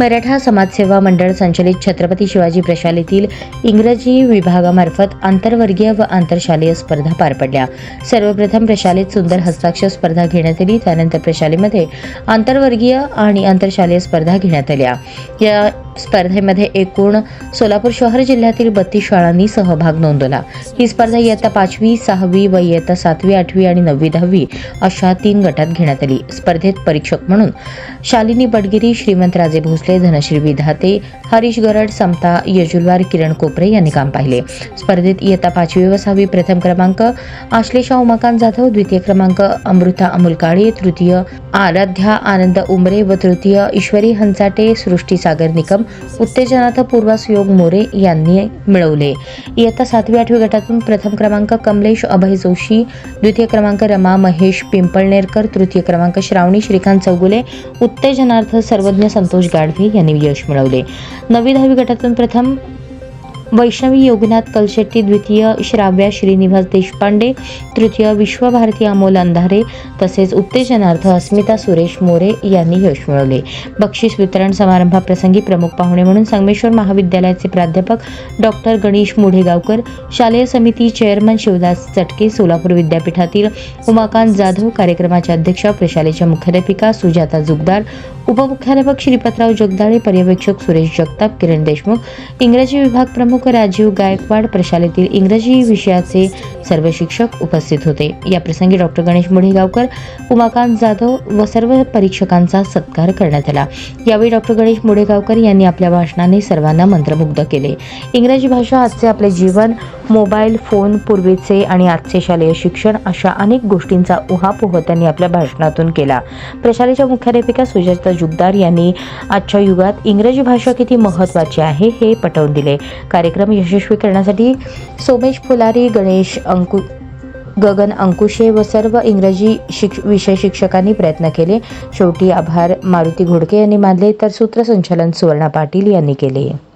मराठा समाजसेवा मंडळ संचलित छत्रपती शिवाजी प्रशालेतील इंग्रजी विभागामार्फत आंतरवर्गीय व आंतरशालेय स्पर्धा पार पडल्या. सर्वप्रथम प्रशालेत सुंदर हस्ताक्षर स्पर्धा घेण्यात आली. त्यानंतर प्रशालेमध्ये आंतरवर्गीय आणि आंतरशालेय स्पर्धा घेण्यात आल्या. या स्पर्धेमध्ये एकूण सोलापूर शहर जिल्ह्यातील बत्तीस शाळांनी सहभाग नोंदवला. ही स्पर्धा इयत्ता पाचवी सहावी व इयत्ता सातवी आठवी आणि नववी दहावी अशा तीन गटात घेण्यात आली. स्पर्धेत परीक्षक म्हणून शालिनी बडगिरी श्रीमंत राजे भोसले धनश्री विधाते हरीश गरड समता यजुलवार किरण कोपरे यांनी काम पाहिले. स्पर्धेत इयत्ता पाचवी व सहावी प्रथम क्रमांक आश्लेषा उमाकांत जाधव द्वितीय क्रमांक अमृता अमोल काळे तृतीय आराध्या आनंद उमरे व तृतीय ईश्वरी हंचाटे सृष्टी सागर निकम उत्तेजनार्थ पूर्वास योग मोरे यांनी मिळवले. इयत्ता सातवी आठवी गटातून प्रथम क्रमांक कमलेश अभय जोशी द्वितीय क्रमांक रमा महेश पिंपळनेरकर तृतीय क्रमांक श्रावणी श्रीकांत चौगुले उत्तेजनार्थ सर्वज्ञ संतोष गाढवे यांनी यश मिळवले. नवी दहावी गटातून प्रथम वैष्णवी योगनाथ कलशेट्टी द्वितीय श्राव्या श्रीनिवास देशपांडे तृतीय विश्वभारती अमोल अंधारे तसेच उत्तेजनार्थ अस्मिता सुरेश मोरे यांनी यश मिळवले. बक्षीस वितरण समारंभाप्रसंगी प्रमुख पाहुणे म्हणून संगमेश्वर महाविद्यालयाचे प्राध्यापक डॉक्टर गणेश मुढेगावकर शालेय समिती चेअरमन शिवदास चटके सोलापूर विद्यापीठातील उमाकांत जाधव कार्यक्रमाच्या अध्यक्षा प्रशालेच्या मुख्याध्यापिका सुजाता जुगदार उपमुख्याध्यापक श्रीपतराव जगदाळे पर्यवेक्षक सुरेश जगताप किरण देशमुख इंग्रजी विभाग प्रमुख राजीव गायकवाड प्रशालेतील इंग्रजी विषयाचे सर्व शिक्षक उपस्थित होते. या प्रसंगी डॉक्टर गणेश मुढेगावकर उमाकांत जाधव व सर्व परीक्षकांचा सत्कार करण्यात आला. यावेळी डॉक्टर गणेश मुढेगावकर यांनी आपल्या भाषणाने सर्वांना मंत्रमुग्ध केले. इंग्रजी भाषा आजचे आपले जीवन मोबाईल फोन पूर्वीचे आणि आजचे शालेय शिक्षण अशा अनेक गोष्टींचा उहापोह त्यांनी आपल्या भाषणातून केला. प्रशालेच्या मुख्याध्यापिका सुजाता जुगदार यांनी आजच्या युगात इंग्रजी भाषा किती महत्त्वाची आहे हे पटवून दिले. कार्यक्रम यशस्वी करण्यासाठी सोमेश फुलारी गणेश अंकु गगन अंकुशे व सर्व इंग्रजी शिक विषय शिक्षकांनी प्रयत्न केले. शेवटी आभार मारुती घोडके यांनी मानले तर सूत्रसंचालन सुवर्णा पाटील यांनी केले.